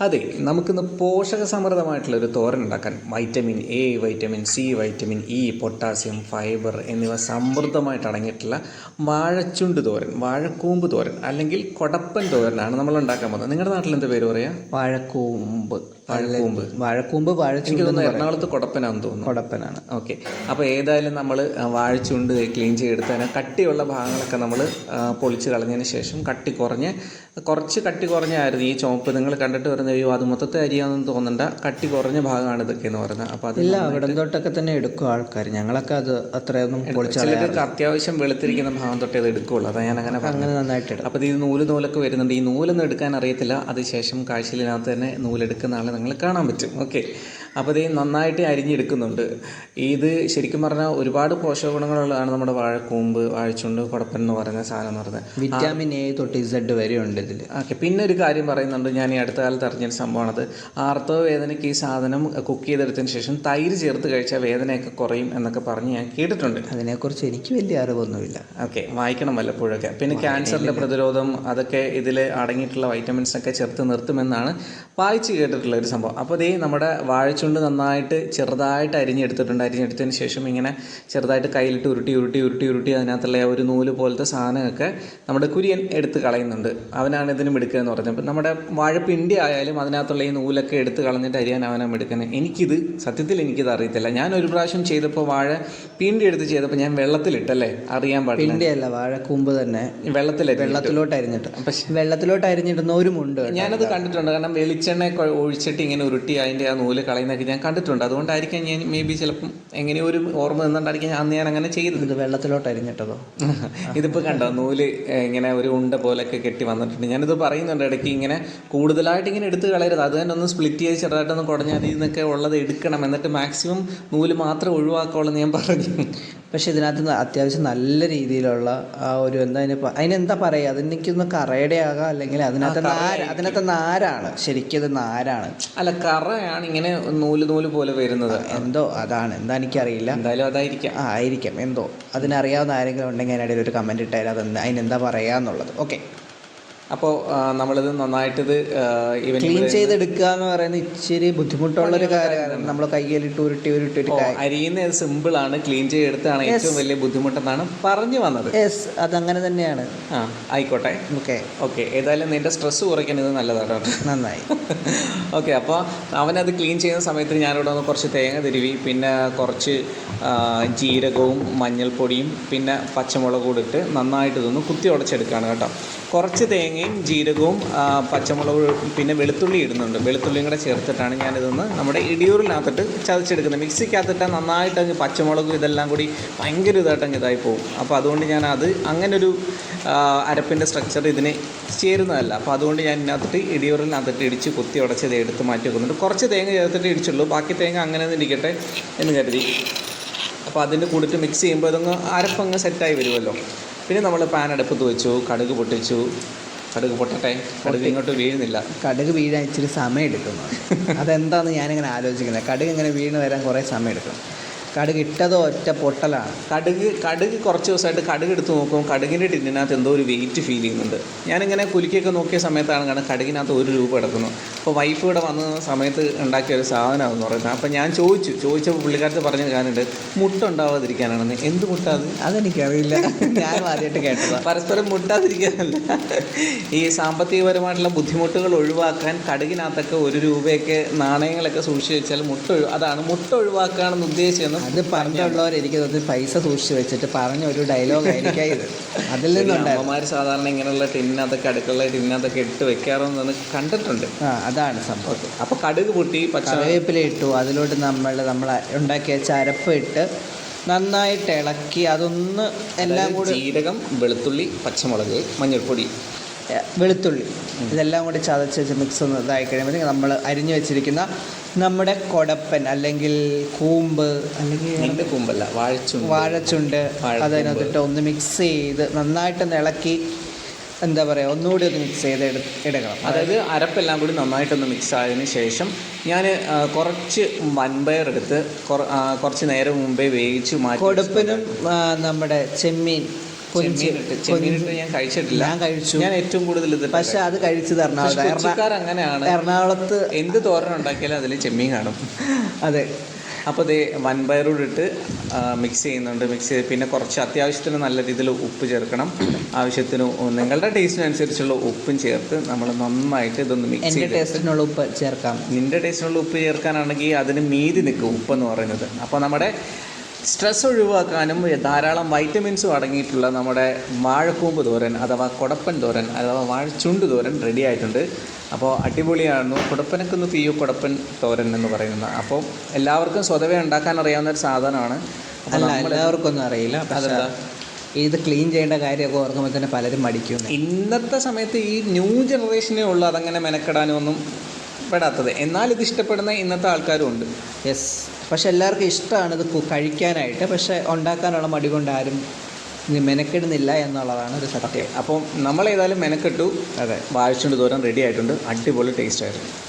അതെ നമുക്കിന്ന് പോഷക സമൃദ്ധമായിട്ടുള്ള ഒരു തോരൻ ഉണ്ടാക്കാൻ vitamin A vitamin C vitamin E potassium fibre എന്നിവ സമൃദ്ധമായിട്ട് അടങ്ങിയിട്ടുള്ള വാഴച്ചുണ്ട് തോരൻ വാഴക്കൂമ്പ് തോരൻ അല്ലെങ്കിൽ കൊടപ്പൻ തോരനാണ് നമ്മൾ ഉണ്ടാക്കാൻ പോകുന്നത്. നിങ്ങളുടെ നാട്ടിൽ എന്ത് പേര് പറയാ? വാഴക്കൂമ്പ്. വാഴക്കൂമ്പ്. വാഴക്കൂമ്പ് വാഴച്ചുണ്ട് തോന്നുന്നു എറണാകുളത്ത് കൊടപ്പനാന്ന് തോന്നുന്നു. കൊടപ്പനാണ്. ഓക്കെ. അപ്പോൾ ഏതായാലും നമ്മൾ വാഴച്ചുണ്ട് ക്ലീൻ ചെയ്തെടുത്ത് അതിനെ കട്ടിയുള്ള ഭാഗങ്ങളൊക്കെ നമ്മൾ പൊളിച്ച് കളഞ്ഞതിന് ശേഷം കട്ടി കുറഞ്ഞ് കുറച്ച് കട്ടി കുറഞ്ഞായിരുന്നു ഈ ചുവപ്പ്. നിങ്ങൾ കണ്ടിട്ട് വരുന്ന അയ്യോ അത് മൊത്തത്തെ അരിയാണെന്ന് തോന്നണ്ട. കട്ടി കുറഞ്ഞ ഭാഗമാണ് ഇതൊക്കെ എന്ന് പറയുന്നത്. അപ്പോൾ അതില്ല അവിടെ തൊട്ടൊക്കെ തന്നെ എടുക്കും ആൾക്കാർ ഞങ്ങളൊക്കെ അത് അത്രയൊന്നും ചിലർക്ക് അത്യാവശ്യം വെളുത്തിരിക്കുന്ന ഭാഗം തൊട്ടേ അത് എടുക്കുകയുള്ളൂ അതാ ഞാൻ അങ്ങനെ അങ്ങനെ നന്നായിട്ട് എടുക്കും. അപ്പോൾ ഇത് നൂൽ നൂലൊക്കെ വരുന്നുണ്ട്. ഈ നൂലൊന്നും എടുക്കാൻ അറിയത്തില്ല. അത് ശേഷം കാഴ്ചയിലിനകത്ത് തന്നെ നൂലെടുക്കുന്ന ആളെ നിങ്ങൾ കാണാൻ പറ്റും. ഓക്കെ. അപ്പോൾ ഇത് നന്നായിട്ട് അരിഞ്ഞെടുക്കുന്നുണ്ട്. ഇത് ശരിക്കും പറഞ്ഞാൽ ഒരുപാട് പോഷക ഗുണങ്ങളുള്ളതാണ് നമ്മുടെ വാഴക്കൂമ്പ് വാഴച്ചുണ്ട് കുടപ്പൻ എന്ന് പറയുന്ന സാധനം എന്ന് പറയുന്നത്. വിറ്റാമിൻ എ തൊട്ട് ഇസഡ് വരെ ഉണ്ട് ഇതിൽ ഓക്കെ പിന്നെ ഒരു കാര്യം പറയുന്നുണ്ട് ഞാൻ ഈ അടുത്ത കാലത്ത് അറിഞ്ഞൊരു സംഭവമാണത്. ആർത്തവ വേദനയ്ക്ക് ഈ സാധനം കുക്ക് ചെയ്തെടുത്തതിന് ശേഷം തൈര് ചേർത്ത് കഴിച്ചാൽ വേദനയൊക്കെ കുറയും എന്നൊക്കെ പറഞ്ഞ് ഞാൻ കേട്ടിട്ടുണ്ട്. അതിനെക്കുറിച്ച് എനിക്ക് വലിയ അറിവൊന്നുമില്ല. ഓക്കെ വായിക്കണം വല്ലപ്പോഴൊക്കെ. പിന്നെ ക്യാൻസറിന്റെ പ്രതിരോധം അതൊക്കെ ഇതിൽ അടങ്ങിയിട്ടുള്ള വൈറ്റമിൻസ് ഒക്കെ ചേർത്ത് നിർത്തുമെന്നാണ് വായിച്ച് കേട്ടിട്ടുള്ള ഒരു സംഭവം. അപ്പോൾ ഇതേ നമ്മുടെ വാഴച്ചുണ്ട് നന്നായിട്ട് ചെറുതായിട്ട് അരിഞ്ഞെടുത്തിട്ടുണ്ട്. അരിഞ്ഞെടുത്തതിന് ശേഷം ഇങ്ങനെ ചെറുതായിട്ട് കയ്യിലിട്ട് ഉരുട്ടി ഉരുട്ടി ഉരുട്ടി ഉരുട്ടി അതിനകത്തുള്ള ഒരു നൂൽ പോലത്തെ സാധനമൊക്കെ നമ്മുടെ കുര്യൻ എടുത്ത് കളയുന്നുണ്ട്. അവനാണ് ഇതിന് മിടുക്കുക എന്ന് പറഞ്ഞത്. അപ്പം നമ്മുടെ വാഴപ്പിണ്ടി ആയാലും അതിനകത്തുള്ള ഈ നൂലൊക്കെ എടുത്ത് കളഞ്ഞിട്ട് അരിയാൻ അവനാണ് മിടുക്കുന്നത് എനിക്കിത് സത്യത്തിൽ എനിക്കിത് അറിയത്തില്ല. ഞാൻ ഒരു പ്രാവശ്യം ചെയ്തപ്പോൾ വാഴ പിണ്ടി എടുത്ത് ചെയ്തപ്പോൾ ഞാൻ വെള്ളത്തിലിട്ടല്ലേ? അറിയാൻ പാടില്ല. വാഴ വാഴക്കൂമ്പ് തന്നെ. വെള്ളത്തിൽ വെള്ളത്തിലോട്ട് അരിഞ്ഞിട്ട്. പക്ഷേ വെള്ളത്തിലോട്ട് അരിഞ്ഞിടുന്നവരുമുണ്ട് ഞാനത് കണ്ടിട്ടുണ്ട്. കാരണം വെളിച്ചെണ്ണ ഒഴിച്ചിട്ട് ഇങ്ങനെ ഉരുട്ടി അതിന്റെ ആ നൂൽ കളയുന്നതൊക്കെ ഞാൻ കണ്ടിട്ടുണ്ട്. അതുകൊണ്ടായിരിക്കാം ഞാൻ മേ ബി ചിലപ്പം എങ്ങനെ ഒരു ഓർമ്മ നിന്നുകൊണ്ടായിരിക്കാം അന്ന് ഞാൻ അങ്ങനെ ചെയ്തത്. ഇത് വെള്ളത്തിലോട്ട് അരിഞ്ഞിട്ടതോ ഇതിപ്പോൾ കണ്ടോ നൂൽ ഇങ്ങനെ ഒരു ഉണ്ട പോലൊക്കെ കെട്ടി വന്നിട്ടുണ്ട്. ഞാനിത് പറയുന്നുണ്ട് ഇടയ്ക്ക് ഇങ്ങനെ കൂടുതലായിട്ട് ഇങ്ങനെ എടുത്ത് കളയരുത്. അത് തന്നെ ഒന്ന് സ്പ്ലിറ്റ് ചെയ്ത് ചെറുതായിട്ടൊന്ന് കുടഞ്ഞാൽ അതിൽ നിന്നൊക്കെ ഉള്ളത് എടുക്കണം. എന്നിട്ട് മാക്സിമം നൂൽ മാത്രം ഒഴിവാക്കുള്ളൂ ഞാൻ പറഞ്ഞു. പക്ഷെ ഇതിനകത്ത് അത്യാവശ്യം നല്ല രീതിയിലുള്ള ആ ഒരു എന്താ അതിന് അതിനെന്താ പറയുക അതെനിക്കൊന്ന് കറയുടെ ആകാം അല്ലെങ്കിൽ അതിനകത്ത് നാര അതിനകത്ത് നാരാണ്. ശരിക്കും അത് നാരാണ്. അല്ല കറയാണ് ഇങ്ങനെ നൂൽ നൂൽ പോലെ വരുന്നത്. എന്തോ അതാണ്. എന്താ എനിക്കറിയില്ല. എന്തായാലും അതായിരിക്കാം. ആ ആയിരിക്കാം. എന്തോ. അതിനറിയാവുന്ന ആരെങ്കിലും ഉണ്ടെങ്കിൽ അതിനിടയിൽ ഒരു കമന്റ് ഇട്ടാൽ അതെന്താ അതിനെന്താ പറയുക എന്നുള്ളത് ഓക്കെ അപ്പോൾ നമ്മളിത് നന്നായിട്ടിത് ക്ലീൻ ചെയ്തെടുക്കുക എന്ന് പറയുന്നത് ഇച്ചിരി ബുദ്ധിമുട്ടുള്ള ഒരു കാര്യമാണ്. നമ്മൾ കയ്യിലിട്ട് ഉരുട്ടി ഉരുട്ടി അരിയുന്ന സിമ്പിൾ അരിയുന്നത് സിമ്പിളാണ് ക്ലീൻ ചെയ്തെടുത്താണ് ഏറ്റവും വലിയ ബുദ്ധിമുട്ടെന്നാണ് പറഞ്ഞു വന്നത്. യെസ് അതങ്ങനെ തന്നെയാണ്. ആ ആയിക്കോട്ടെ. ഓക്കെ ഓക്കെ ഏതായാലും നിന്റെ സ്ട്രെസ് കുറയ്ക്കാൻ ഇത് നല്ലതാണ് നന്നായി. ഓക്കെ അപ്പോൾ അവനത് ക്ലീൻ ചെയ്യുന്ന സമയത്ത് ഞാനിവിടെ ഒന്ന് കുറച്ച് തേങ്ങ തിരുവി പിന്നെ കുറച്ച് ജീരകവും മഞ്ഞൾപ്പൊടിയും പിന്നെ പച്ചമുളകും ഇട്ട് നന്നായിട്ട് ഇതൊന്ന് കുത്തി ഉടച്ചെടുക്കുകയാണ് കേട്ടോ. കുറച്ച് തേങ്ങയും ജീരകവും പച്ചമുളകും പിന്നെ വെളുത്തുള്ളി ഇടുന്നുണ്ട്. വെളുത്തുള്ളിയും കൂടെ ചേർത്തിട്ടാണ് ഞാനിതൊന്ന് നമ്മുടെ ഇടിയൂറിനകത്തിട്ട് ചതച്ചെടുക്കുന്നത്. മിക്സിക്കകത്തിട്ട് നന്നായിട്ട് അങ്ങ് പച്ചമുളകും ഇതെല്ലാം കൂടി ഭയങ്കര ഇതായിട്ട് അങ്ങ് ഇതായി പോകും. അപ്പോൾ അതുകൊണ്ട് ഞാൻ അത് അങ്ങനൊരു അരപ്പിന്റെ സ്ട്രക്ചർ ഇതിന് ചേരുന്നതല്ല. അപ്പോൾ അതുകൊണ്ട് ഞാൻ ഇതിനകത്തിട്ട് ഇടിയൂറിനകത്തിട്ട് ഇടിച്ച് കുത്തി ഉടച്ചത് എടുത്ത് മാറ്റി വെക്കുന്നുണ്ട്. കുറച്ച് തേങ്ങ ചേർത്തിട്ട് ഇടിച്ചുള്ളൂ. ബാക്കി തേങ്ങ അങ്ങനെ തന്നെ ഇരിക്കട്ടെ എന്ന് കരുതി. അപ്പോൾ അതിന്റെ കൂടിട്ട് മിക്സ് ചെയ്യുമ്പോൾ അതങ്ങ് അരപ്പങ്ങ് സെറ്റായി വരുമല്ലോ പിന്നെ നമ്മൾ പാൻ അടുപ്പത്ത് വെച്ചു കടുക് പൊട്ടിച്ചു കടുക് പൊട്ടട്ടെ കടുക് ഇങ്ങോട്ട് വീഴുന്നില്ല. കടുക് വീഴാൻ ഇച്ചിരി സമയം എടുക്കുന്നു അതെന്താന്ന് ഞാനിങ്ങനെ ആലോചിക്കുന്നത്? കടുക് ഇങ്ങനെ വീണ് വരാൻ കുറേ സമയം എടുക്കും കടുക് ഇട്ടതോ ഒറ്റ പൊട്ടലാണ്. കടുക് കടുക് കുറച്ച് ദിവസമായിട്ട് കടുക് എടുത്ത് നോക്കുമ്പോൾ കടുകിന്റെ ടിന്നിനകത്ത് എന്തോ ഒരു വെയിറ്റ് ഫീൽ ചെയ്യുന്നുണ്ട് ഞാനിങ്ങനെ കുലുക്കിയൊക്കെ നോക്കിയ സമയത്താണ് കാരണം കടുകിനകത്ത് ഒരു രൂപ കിടക്കുന്നു. അപ്പോൾ വൈഫ് ഇവിടെ വന്ന സമയത്ത് ഉണ്ടാക്കിയ ഒരു സാധനമാണെന്ന് പറയുന്നത്. അപ്പോൾ ഞാൻ ചോദിച്ചു. ചോദിച്ചപ്പോൾ പുള്ളിക്കാരത്ത് പറഞ്ഞ കാര്യമുണ്ട്. മുട്ട ഉണ്ടാവാതിരിക്കാനാണെന്ന്. എന്ത് മുട്ട അത്? അതെനിക്കറിയില്ല. ഞാൻ ആദ്യമായിട്ട് കേട്ടത്. പരസ്പരം മുട്ടാതിരിക്കാനല്ല. ഈ സാമ്പത്തികപരമായിട്ടുള്ള ബുദ്ധിമുട്ടുകൾ ഒഴിവാക്കാൻ കടുകിനകത്തൊക്കെ ഒരു രൂപയൊക്കെ നാണയങ്ങളൊക്കെ സൂക്ഷിച്ച് വെച്ചാൽ മുട്ട അതാണ് മുട്ട ഒഴിവാക്കുകയാണെന്ന് ഉദ്ദേശിച്ചെന്ന് അത് പണ്ടുള്ളവർ എനിക്ക് തോന്നുന്നു പൈസ സൂക്ഷിച്ച് വെച്ചിട്ട് പറഞ്ഞ ഒരു ഡയലോഗ് ആയിരിക്കാം ഇത്. അതിൽ നിന്നുണ്ട് അമ്മമാർ സാധാരണ ഇങ്ങനെയുള്ള ടിന്നതൊക്കെ അടുക്കള ടിന്നതൊക്കെ ഇട്ട് വെക്കാറെന്ന് കണ്ടിട്ടുണ്ട്. ആ അതാണ് സംഭവം. അപ്പൊ അപ്പോൾ കടുക് പൊട്ടി കറിവേപ്പില ഇട്ടു. അതിലോട്ട് നമ്മൾ നമ്മൾ ഉണ്ടാക്കിയ ചരപ്പ് ഇട്ട് നന്നായിട്ട് ഇളക്കി അതൊന്ന് എല്ലാം കൂടി ജീരകം വെളുത്തുള്ളി പച്ചമുളക് മഞ്ഞൾപ്പൊടി. വെളുത്തുള്ളി. ഇതെല്ലാം കൂടി ചതച്ച് വെച്ച് മിക്സ് ഒന്ന് ഇതായി കഴിയുമ്പോഴത്തേക്ക് നമ്മൾ അരിഞ്ഞു വെച്ചിരിക്കുന്ന നമ്മുടെ കൊടപ്പൻ അല്ലെങ്കിൽ കൂമ്പ് അല്ലെങ്കിൽ കൂമ്പല്ല കുമ്പല്ല വാഴച്ചുണ്ട്. വാഴച്ചുണ്ട്. അതിനകത്തിട്ട് ഒന്ന് മിക്സ് ചെയ്ത് നന്നായിട്ട് ഇളക്കി എന്താ പറയുക ഒന്നുകൂടി ഒന്ന് മിക്സ് ചെയ്ത് എടു എടുക്കണം. അതായത് അരപ്പെല്ലാം കൂടി നന്നായിട്ടൊന്ന് മിക്സ് ആയതിനു ശേഷം ഞാൻ കുറച്ച് വൻപയർ എടുത്ത് കുറച്ച് നേരം മുമ്പേ വേവിച്ച് മാറ്റി കൊടുപ്പിനും നമ്മുടെ ചെമ്മീൻ ചെമ്മീനിട്ട് ഞാൻ കഴിച്ചിട്ടില്ല. ഞാൻ കഴിച്ചു. ഞാൻ ഏറ്റവും കൂടുതൽ ഇത് പക്ഷെ അത് കഴിച്ചത് എറണാകുളത്ത് എറണാ- അങ്ങനെയാണ് എറണാകുളത്ത് എന്ത് തോരൻ ഉണ്ടാക്കിയാലും അതിൽ ചെമ്മീൻ കാണും. അതെ. അപ്പോൾ ഇത് വൻപയറൂടെ ഇട്ട് മിക്സ് ചെയ്യുന്നുണ്ട്. മിക്സ് ചെയ്ത് പിന്നെ കുറച്ച് അത്യാവശ്യത്തിന് നല്ല രീതിയിൽ ഉപ്പ് ചേർക്കണം. ആവശ്യത്തിന് നിങ്ങളുടെ ടേസ്റ്റിനനുസരിച്ചുള്ള ഉപ്പും ചേർത്ത് നമ്മൾ നന്നായിട്ട് ഇതൊന്ന് മിക്സ് ചെയ്ത് ടേസ്റ്റിനുള്ള ഉപ്പ് ചേർക്കാം. നിന്റെ ടേസ്റ്റിനുള്ള ഉപ്പ് ചേർക്കാനാണെങ്കിൽ അതിന് മീതി നിൽക്കും ഉപ്പെന്ന് പറയുന്നത്. അപ്പോൾ നമ്മുടെ സ്ട്രെസ് ഒഴിവാക്കാനും ധാരാളം വൈറ്റമിൻസും അടങ്ങിയിട്ടുള്ള നമ്മുടെ വാഴക്കൂമ്പ് തോരൻ അഥവാ കുടപ്പൻ തോരൻ അഥവാ വാഴച്ചുണ്ട് തോരൻ റെഡി ആയിട്ടുണ്ട്. അപ്പോൾ അടിപൊളിയാണ് കുടപ്പനൊക്കെ ഒന്ന് പിയു കുടപ്പൻ തോരൻ എന്ന് പറയുന്നത്. അപ്പോൾ എല്ലാവർക്കും സ്വതവേ ഉണ്ടാക്കാൻ അറിയാവുന്ന ഒരു സാധനമാണ്. അല്ല എല്ലാവർക്കും ഒന്നും അറിയില്ല. അതെന്താ? ഇത് ക്ലീൻ ചെയ്യേണ്ട കാര്യമൊക്കെ ഓർക്കുമ്പോൾ തന്നെ പലരും മടിക്കും. ഇന്നത്തെ സമയത്ത് ഈ ന്യൂ ജനറേഷനേ ഉള്ളൂ അതങ്ങനെ മെനക്കെടാനൊന്നും പെടാത്തത്. എന്നാൽ ഇത് ഇഷ്ടപ്പെടുന്ന ഇന്നത്തെ ആൾക്കാരും ഉണ്ട്. യെസ് പക്ഷെ എല്ലാവർക്കും ഇഷ്ടമാണ് ഇത് കഴിക്കാനായിട്ട്. പക്ഷെ ഉണ്ടാക്കാനുള്ള മടി കൊണ്ട് ആരും മെനക്കെടുന്നില്ല എന്നുള്ളതാണ് ഒരു സത്യം. അപ്പം നമ്മൾ ഏതായാലും മെനക്കെട്ടു. അതെ. വായിച്ചുകൊണ്ട് ദൂരം റെഡി ആയിട്ടുണ്ട്. അടിപൊളി ടേസ്റ്റ് ആയിരുന്നു.